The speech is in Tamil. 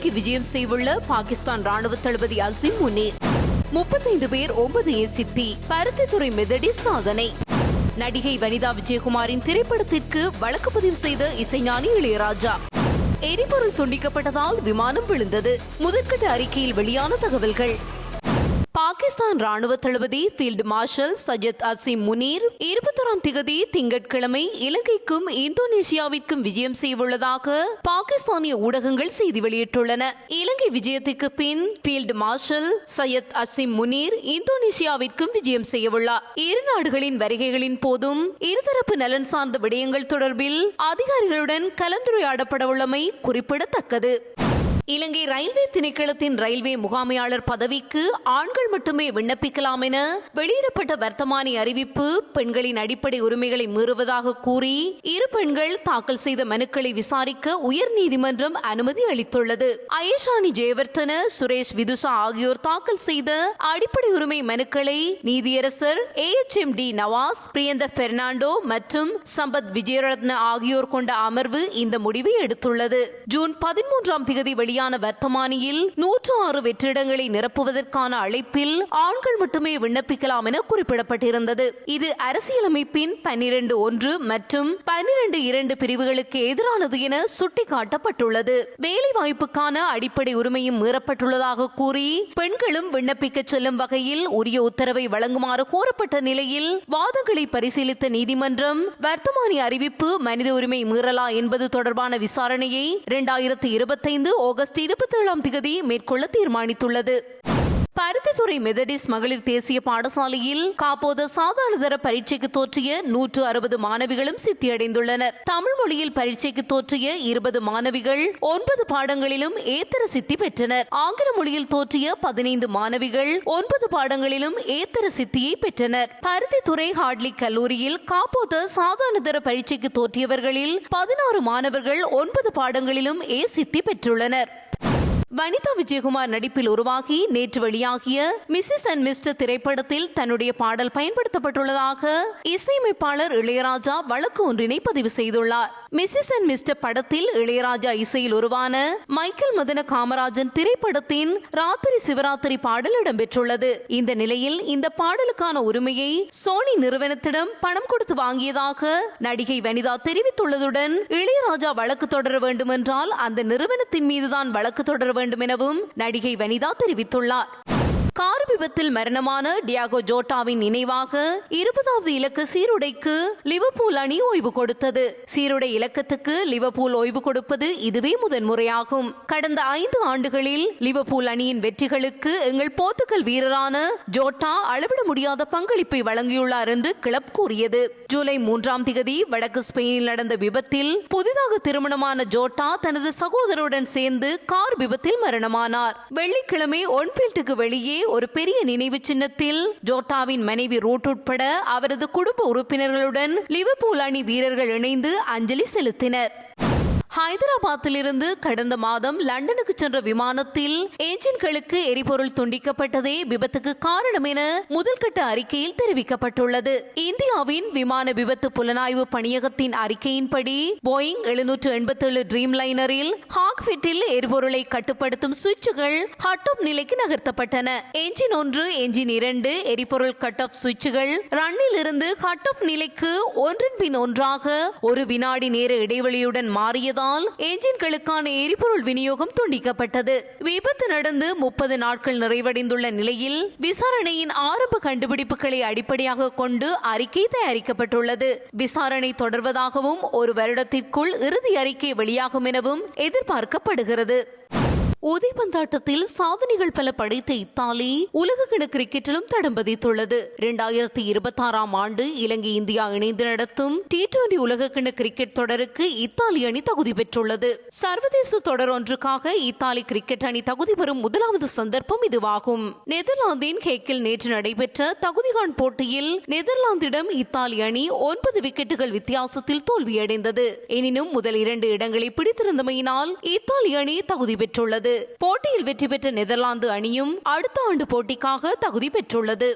இலங்கை விஜயம் செய்துள்ள பாகிஸ்தான் ராணுவ தளபதி அசிம் முனீர். முப்பத்தைந்து பேர் ஒன்பது ஏ சித்தி பருத்தித்துறை மெதடி சாதனை. நடிகை வனிதா விஜயகுமாரின் திரைப்படத்திற்கு வழக்கு பதிவு செய்த இசைஞானி இளையராஜா. எரிபொருள் துண்டிக்கப்பட்டதால் விமானம் விழுந்தது. முதற்கட்ட அறிக்கையில் வெளியான தகவல்கள். பாகிஸ்தான் ராணுவ தளபதி ஃபீல்டு மார்ஷல் சஜத் அசிம் முனீர் இருபத்தொராம் திகதி திங்கட்கிழமை இலங்கைக்கும் இந்தோனேஷியாவிற்கும் விஜயம் செய்யவுள்ளதாக பாகிஸ்தானிய ஊடகங்கள் செய்தி வெளியிட்டுள்ளன. இலங்கை விஜயத்துக்கு பின் ஃபீல்டு மார்ஷல் சையத் அசிம் முனீர் இந்தோனேஷியாவிற்கும் விஜயம் செய்யவுள்ளார். இரு நாடுகளின் வருகைகளின் போதும் இருதரப்பு நலன் சார்ந்த விடயங்கள் தொடர்பில் அதிகாரிகளுடன் கலந்துரையாடப்படவுள்ளமை குறிப்பிடத்தக்கது. இலங்கை ரயில்வே திணைக்களத்தின் ரயில்வே முகாமையாளர் பதவிக்கு ஆண்கள் மட்டுமே விண்ணப்பிக்கலாம் என வெளியிடப்பட்ட வர்த்தமானி அறிவிப்பு பெண்களின் அடிப்படை உரிமைகளை மீறுவதாக கூறி இரு பெண்கள் தாக்கல் செய்த மனுக்களை விசாரிக்க உயர்நீதிமன்றம் அனுமதி அளித்துள்ளது. அயேஷானி ஜெயவர்த்தன சுரேஷ் விதுஷா ஆகியோர் தாக்கல் செய்த அடிப்படை உரிமை மனுக்களை நீதியரசர் A H M D Nawaz Priyantha Fernando மற்றும் சம்பத் விஜயரத்ன ஆகியோர் கொண்ட அமர்வு இந்த முடிவை எடுத்துள்ளது. ஜூன் பதிமூன்றாம் திகதி வெளியான வர்த்தமானியில் நூற்று ஆறு வெற்றிடங்களை நிரப்புவதற்கான அழைப்பில் ஆண்கள் மட்டுமே விண்ணப்பிக்கலாம் என குறிப்பிடப்பட்டிருந்தது. இது அரசியலமைப்பின் பன்னிரண்டு ஒன்று மற்றும் பன்னிரண்டு இரண்டு பிரிவுகளுக்கு எதிரானது என சுட்டிக்காட்டப்பட்டுள்ளது. வேலைவாய்ப்புக்கான அடிப்படை உரிமையும் மீறப்பட்டுள்ளதாக கூறி பெண்களும் விண்ணப்பிக்க செல்லும் வகையில் உரிய உத்தரவை வழங்குமாறு கோரப்பட்ட நிலையில் வாதங்களை பரிசீலித்த நீதிமன்றம் வர்த்தமானி அறிவிப்பு மனித உரிமை மீறலா என்பது தொடர்பான விசாரணையை இரண்டாயிரத்தி இருபத்தைந்து ஆகஸ்ட் இருபத்தி ஏழாம் தேதி மேற்கொள்ள தீர்மானித்துள்ளது. பருத்தித்துறை மெதடிஸ் மகளிர் தேசிய பாடசாலையில் காப்போத சாதாரணதர பரீட்சைக்கு தோற்றிய நூற்று அறுபது மாணவிகளும் சித்தியடைந்துள்ளனர். தமிழ் மொழியில் பரீட்சைக்கு தோற்றிய இருபது மாணவிகள் ஒன்பது பாடங்களிலும் ஏத்தர சித்தி பெற்றனர். ஆங்கில மொழியில் தோற்றிய பதினைந்து மாணவிகள் ஒன்பது பாடங்களிலும் ஏத்தர சித்தியை பெற்றனர். பருத்தித்துறை ஹார்ட்லி கல்லூரியில் காப்போத சாதாரணதர பரீட்சைக்கு தோற்றியவர்களில் பதினாறு மாணவர்கள் ஒன்பது பாடங்களிலும் ஏ சித்தி பெற்றுள்ளனர். வனிதா விஜயகுமார் நடிப்பில் உருவாகி நேற்று வெளியாகிய மிஸ்ஸஸ் அண்ட் மிஸ்டர் திரைப்படத்தில் தன்னுடைய பாடல் பயன்படுத்தப்பட்டுள்ளதாக இசையமைப்பாளர் இளையராஜா வழக்கு ஒன்றினை பதிவு செய்துள்ளார். மிஸ்ஸஸ் அண்ட் மிஸ்டர் படத்தில் இளையராஜா இசையில் உருவான மைக்கேல் மதன காமராஜன் திரைப்படத்தின் ராத்திரி சிவராத்திரி பாடல் இடம்பெற்றுள்ளது. இந்த நிலையில் இந்த பாடலுக்கான உரிமையை சோனி நிறுவனத்திடம் பணம் கொடுத்து வாங்கியதாக நடிகை வனிதா தெரிவித்துள்ளதுடன் இளையராஜா வழக்கு தொடர வேண்டுமென்றால் அந்த நிறுவனத்தின் மீதுதான் வழக்கு தொடர வேண்டும் எனவும் நடிகை வனிதா தெரிவித்துள்ளார். கார் விபத்தில் மரணமான டியாகோ ஜோட்டாவின் நினைவாக இருபதாவது இலக்கு சீருடைக்கு லிவர்பூல் அணி ஓய்வு கொடுத்தது. சீருடை இலக்கத்துக்கு லிவர்பூல் ஓய்வு கொடுப்பது இதுவே முதன்முறையாகும். கடந்த ஐந்து ஆண்டுகளில் லிவர்பூல் அணியின் வெற்றிகளுக்கு எங்கள் போர்த்துகல் வீரரான ஜோட்டா அளவிட முடியாத பங்களிப்பை வழங்கியுள்ளார் என்று கிளப் கூறியது. ஜூலை மூன்றாம் திகதி வடக்கு ஸ்பெயினில் நடந்த விபத்தில் புதிதாக திருமணமான ஜோட்டா தனது சகோதரருடன் சேர்ந்து கார் விபத்தில் மரணமானார். வெள்ளிக்கிழமை ஒன்ஃபீல்டுக்கு வெளியே ஒரு பெரிய நினைவு சின்னத்தில் ஜோட்டாவின் மனைவி ரூட் உட்பட அவரது குடும்ப உறுப்பினர்களுடன் லிவர்பூல் அணி வீரர்கள் இணைந்து அஞ்சலி செலுத்தினர். ஹைதராபாத்திலிருந்து கடந்த மாதம் லண்டனுக்கு சென்ற விமானத்தில் என்ஜின்களுக்கு எரிபொருள் துண்டிக்கப்பட்டதே விபத்துக்கு காரணம் என முதல்கட்ட அறிக்கையில் தெரிவிக்கப்பட்டுள்ளது. இந்தியாவின் விமான விபத்து புலனாய்வு பணியகத்தின் அறிக்கையின்படி போயிங் எழுநூற்று எண்பத்தி ஏழு ட்ரீம் லைனரில் ஹாக்ஃபிட்டில் எரிபொருளை கட்டுப்படுத்தும் சுவிட்சுகள் ஹட் ஆஃப் நிலைக்கு நகர்த்தப்பட்டன. என்ஜின் ஒன்று என்ஜின் இரண்டு எரிபொருள் கட் ஆஃப் சுவிட்சுகள் ரன்னில் இருந்து ஹட் ஆஃப் நிலைக்கு ஒன்றின் பின் ஒன்றாக ஒரு வினாடி நேர இடைவெளியுடன் மாறியது இருந்ததால் என்ஜின்களுக்கான எரிபொருள் விநியோகம் துண்டிக்கப்பட்டது. விபத்து நடந்து முப்பது நாட்கள் நிறைவடைந்துள்ள நிலையில் விசாரணையின் ஆரம்ப கண்டுபிடிப்புகளை அடிப்படையாக கொண்டு அறிக்கை தயாரிக்கப்பட்டுள்ளது. விசாரணை தொடர்வதாகவும் ஒரு வருடத்திற்குள் இறுதி அறிக்கை வெளியாகும் எனவும் எதிர்பார்க்கப்படுகிறது. உதைபந்தாட்டத்தில் சாதனைகள் பல படைத்த இத்தாலி உலகக்கிண கிரிக்கெட்டிலும் தடம் பதித்துள்ளது. இரண்டாயிரத்தி இருபத்தி ஆறாம் ஆண்டு இலங்கை இந்தியா இணைந்து நடத்தும் டி டுவெண்டி உலகக்கிண கிரிக்கெட் தொடருக்கு இத்தாலி அணி தகுதி பெற்றுள்ளது. சர்வதேச தொடர் ஒன்றுக்காக இத்தாலி கிரிக்கெட் அணி தகுதி பெறும் முதலாவது சந்தர்ப்பம் இதுவாகும். நெதர்லாந்தின் ஹேக்கில் நேற்று நடைபெற்ற தகுதிகான் போட்டியில் நெதர்லாந்திடம் இத்தாலி அணி ஒன்பது விக்கெட்டுகள் வித்தியாசத்தில் தோல்வியடைந்தது. எனினும் முதல் இரண்டு இடங்களை பிடித்திருந்தமையினால் இத்தாலி அணி தகுதி பெற்றுள்ளது. போட்டியில் வெற்றி பெற்ற நெதர்லாந்து அணியும் அடுத்த ஆண்டு போட்டிக்காக தகுதி பெற்றுள்ளது.